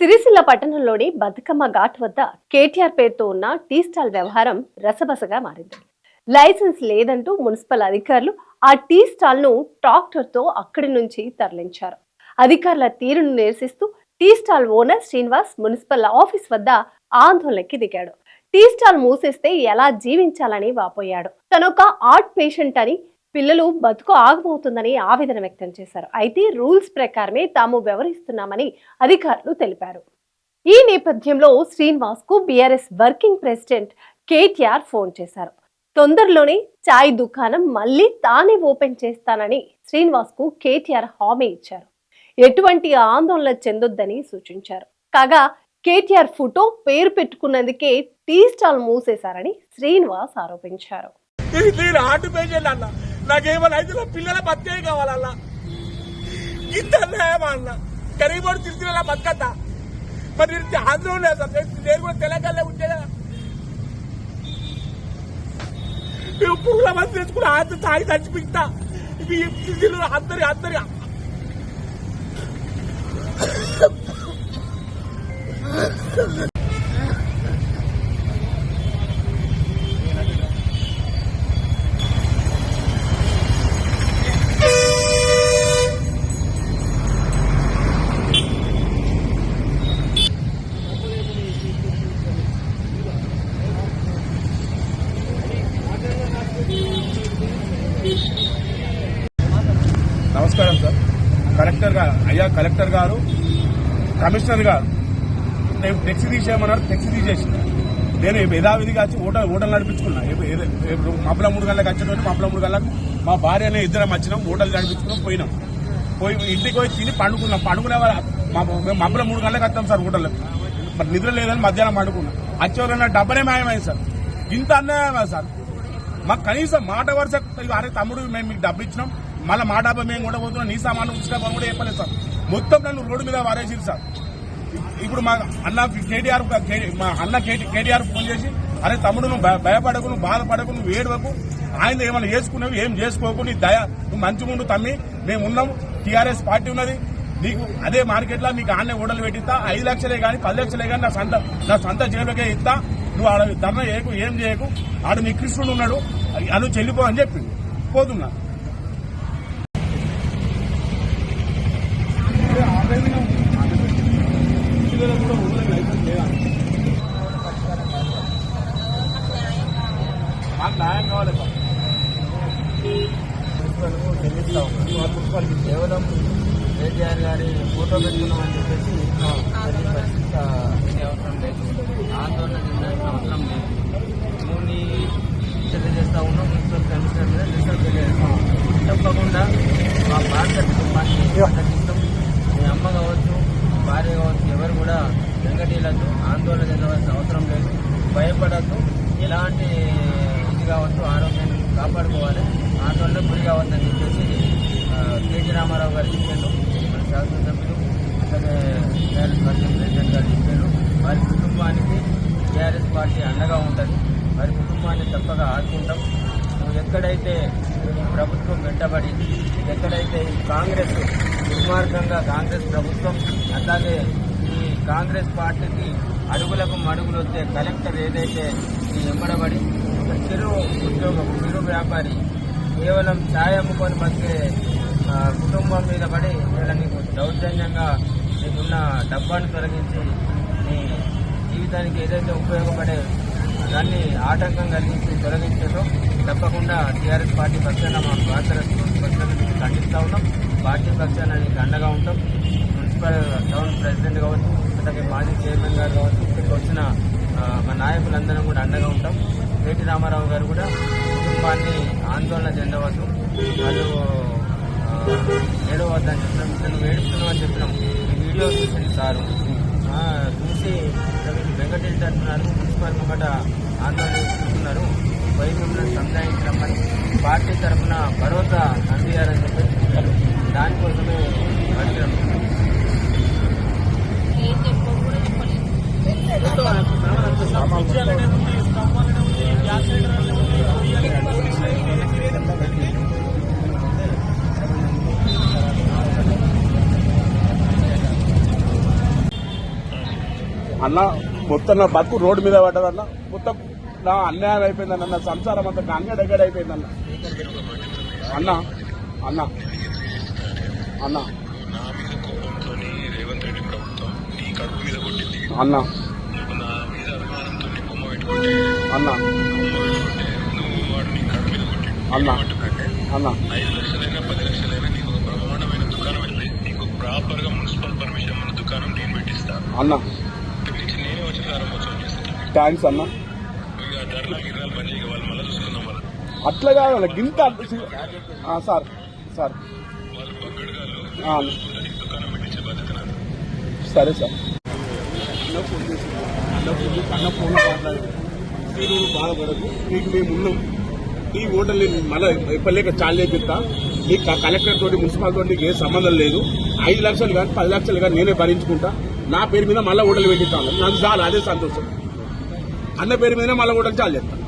సిరిసిల్ల పట్టణంలోని బతుకమ్మ ఘాట్ వద్ద కేటీఆర్ పేరుతో ఉన్న టీ స్టాల్ వ్యవహారం రసబసగా మారింది. లైసెన్స్ లేదంటూ మున్సిపల్ అధికారులు ఆ టీ స్టాల్ను ట్రాక్టర్తో అక్కడి నుంచి తరలించారు. అధికారుల తీరును నిరసిస్తూ tea stall owner Srinivas municipal office వద్ద ఆందోళనకి దిగాడు. టీ స్టాల్ మూసేస్తే ఎలా జీవించాలని వాపోయాడు. తనొక ఆర్ట్ పేషెంట్ అని పిల్లలు బతుకు ఆగబోతుందని ఆవేదన వ్యక్తం చేశారు అయితే రూల్స్ ప్రకారమే తాము వ్యవహరిస్తున్నామని అధికారులు తెలిపారు ఈ నేపథ్యంలో శ్రీనివాస్కు BRS working president KTR phone చేశారు తొందరలోనే చాయ్ దుకాణం మళ్ళీ తానే ఓపెన్ చేస్తానని శ్రీనివాస్కు కేటీఆర్ హామీ ఇచ్చారు ఎటువంటి ఆందోళన చెందొద్దని సూచించారు కాగా కేటీఆర్ ఫోటో పేరు పెట్టుకున్నందుకే టీ స్టాల్ మూసేశారని శ్రీనివాస్ ఆరోపించారు ఇది నేను హార్ట్ పేషెంట్ అన్న నాకేమైనా అయితే నా పిల్లల బతికే కావాలన్నా ఇంత అన్యాయమా అన్న గరీబోడు తిరిగిన బతకద్దా మరి నేను ఆంధ్ర ఉండేది సార్ నేను- నేను కూడా తెలంగాణలో ఉంటే కదా మేము పురుగుల మంది తెచ్చుకుని ఆంధ్ర తాగి చచ్చిపిస్తా ఇది ఇది అందరి అందరి కలెక్టర్ గారు అయ్యా కలెక్టర్ గారు కమిషనర్ గారు నేను ఫ్లెక్సీ తీసేయమన్నారు ఫ్లెక్సీ తీసేసి నేను యథావిధిగా వచ్చి ఓటలు ఓటలు నడిపించుకున్నా. ఎప్పు- మూడు గంటలకు వచ్చేటప్పుడు మబ్బల మూడు గంటలకు మా భార్య అనే ఇద్దరం వచ్చినాం ఓటలు నడిపించుకున్నాం పోయినాం. పోయి ఇంటికి పోయి తిని పండుకున్నాం. పండుకునే వాళ్ళ మా- మేము మూడు గంటలకు వస్తాం సార్ ఓటర్లకు మరి నిద్ర లేదని మధ్యాహ్నం పండుకున్నాం. వచ్చేవాళ్ళ డబ్బనే మాయమైంది సార్. ఇంత అన్యాయమా సార్? మాకు కనీసం మాట వరుస అరే తమ్ముడు మేము మీకు డబ్బు ఇచ్చినాం. మళ్ళీ మా డాబా మేము కూడా పోతున్నాం. నీ సామాను ఉంచుకోమని కూడా చెప్పలేదు సార్. మొత్తం నన్ను రోడ్డు మీద వారేసింది సార్. ఇప్పుడు మా అన్న కేటీఆర్ మా అన్న కేటీఆర్ ఫోన్ చేసి అరే తమ్ముడు నువ్వు భయ- భయపడకు నువ్వు బాధపడకు నువ్వు ఏడవకు. ఆయన ఏమైనా చేసుకున్నావు ఏం చేసుకోకు. నీ దయ నువ్వు మంచిగా ఉండు తమ్మి. మేము ఉన్నాం. టీఆర్ఎస్ పార్టీ ఉన్నది. నీకు అదే మార్కెట్లో నీకు ఆన్నే ఓడలు పెట్టిస్తా. ఐదు లక్షలే కానీ పది లక్షలే కానీ నా సొంత నా సొంత జేబులకే ఇస్తా. నువ్వు ఆడ ధర్మ చేయకు ఏం చేయకు. ఆడు నీ కృష్ణుడు ఉన్నాడు. అను చెల్లిపో అని చెప్పింది పోతున్నా మాకు న్యాయం కావాలి సార్. ప్రిన్సిపల్కు చెల్లిస్తా కేవలం కేటీఆర్ గారి ఫోటో పెట్టుకున్నామని చెప్పేసి పరిస్థితి అవసరం లేదు ఆందోళన చెందాల్సిన అవసరం లేదు మూని తెలియజేస్తా ఉన్నాం మున్సిపల్ కమిషనర్ మీద రిసల్ట్ తెలియజేస్తా తప్పకుండా మా భారత కుటుంబాన్ని రక్షిస్తాం మీ అమ్మ కావచ్చు భార్య కావచ్చు ఎవరు కూడా వెంకటీలద్దు ఆందోళన చెందవలసిన అవసరం లేదు. భయపడద్దు. ఎలాంటి ఇది కావచ్చు ఆరోగ్యాన్ని కాపాడుకోవాలి. ఆందోళన గురి కావద్దని చెప్పేసి ఆ, కేటీ రామారావు గారు చెప్పారు. మన శాసనసభ్యులు అట్లాగే టీఆర్ఎస్ పార్టీ ప్రెసిడెంట్ గారు చెప్పారు. వారి కుటుంబానికి టీఆర్ఎస్ పార్టీ అండగా ఉంటుంది. వారి కుటుంబాన్ని తప్పగా ఆదుకుంటాం. ఎక్కడైతే ప్రభుత్వం వెంటబడి ఎక్కడైతే కాంగ్రెస్ దుర్మార్గంగా కాంగ్రెస్ ప్రభుత్వం అట్లాగే ఈ కాంగ్రెస్ పార్టీకి అడుగులకు మడుగులు వచ్చే కలెక్టర్ ఏదైతే ఈ ఎంబడబడి ఒక ఉద్యోగం వ్యాపారి. కేవలం ఛాయ్ అమ్ముకొని బతికే కుటుంబం మీద పడి ఇలా నీకు దౌర్జన్యంగా నీకున్న డబ్బాను తొలగించి నీ జీవితానికి ఏదైతే ఉపయోగపడే దాన్ని ఆటంకం కలిగించి తొలగించారో తప్పకుండా టీఆర్ఎస్ పార్టీ పక్షాన మా భారత పక్షాన మేము ఖండిస్తూ ఉన్నాం. పార్టీ పక్షాన నీకు అండగా ఉంటాం. మున్సిపల్ టౌన్ ప్రెసిడెంట్ కావచ్చు అలాగే మాజీ చైర్మన్ గారు కావచ్చు ఇక్కడికి వచ్చిన మా నాయకులందరం కూడా అండగా ఉంటాం. కేటీ రామారావు గారు కూడా కుటుంబాన్ని ఆందోళన చెందవద్దు. వాళ్ళు ఏడవద్దని చెప్పినాం ఏడుస్తున్నావు అని చెప్పినాం ఈ వీడియో చూసింది సారు. ఆ, చూసి వెంకటేష్ అంటున్నారు మున్సిపల్ ముంగట ఆందోళన చేస్తున్నారు. పోయి మిమ్మల్ని సంధాయించడమని పార్టీ తరఫున భరోసా అందియారని చెప్పేసి చెప్పారు? దానికోసమే వచ్చినాం అన్న మొత్తం నా బతుకు రోడ్డు మీద పడ్డదన్న మొత్తం నా అన్యాయం అయిపోయిందన్న నా సంసారం అంతా గంగ దగ్గర అయిపోయిందన్న అన్న. అన్న అన్న నా అన్న. అన్న. అన్న. ఐదు లక్షలైనా పది లక్షలైనా నీకు ఒక బ్రహ్మాండమైన దుకాణం వెళ్ళి నీకు ప్రాపర్గా మున్సిపల్ పర్మిషన్ ఉన్న దుకాణం నేను పెట్టిస్తా. అన్న. ఇక్కడి నుంచి నేనే వచ్చి ప్రారంభోత్సవం చేస్తాను. థ్యాంక్స్ అన్న. ఇక ధరలా గిర్రాలు పని చేయక వాళ్ళు మళ్ళీ చూసుకుందాం వాళ్ళు అట్లా కాదు గింత సార్ సార్. వాళ్ళు పక్కడగాళ్ళు దుకాణం పెట్టించే బాధ్యత. సరే సార్. అన్న ఫోన్ చేసి అన్న ఫోన్ అన్న ఫోన్ మీరు బాధపడకు మీకు మేము ఉన్నాం. ఈ ఓటర్ మళ్ళీ ఎప్పలేక చాలు చేపిస్తా. నీకు క- కలెక్టర్ తోటి మున్సిపల్ తోటి నీకు ఏ సంబంధం లేదు. ఐదు లక్షలు కానీ పది లక్షలు కానీ నేనే భరించుకుంటా. నా పేరు మీద మళ్ళీ ఓటర్లు పెట్టిస్తాను. నాకు చాలు అదే సంతోషం. అన్న పేరు మీద మళ్ళీ ఓటర్లు చాలు చేస్తాను